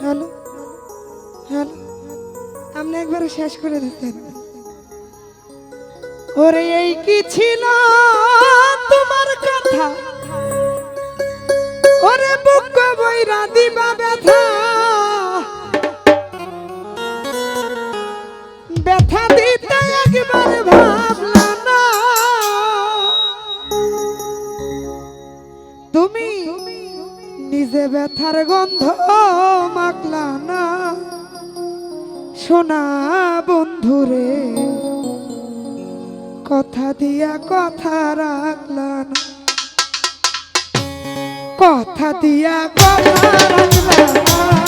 Hello? Hello? আপনি একবারে শেষ করে দিতেন। ওরে, এই কি ছিল তোমার কথা? ওরে, বুক রাধি বা ব্যথা। ব্যথা দিতে একবার ভাই নিজে ব্যথার গন্ধ মাকলা না। শোনা বন্ধুরে কথা দিয়া কথা রাখলা না। কথা দিয়া কথা রাখলা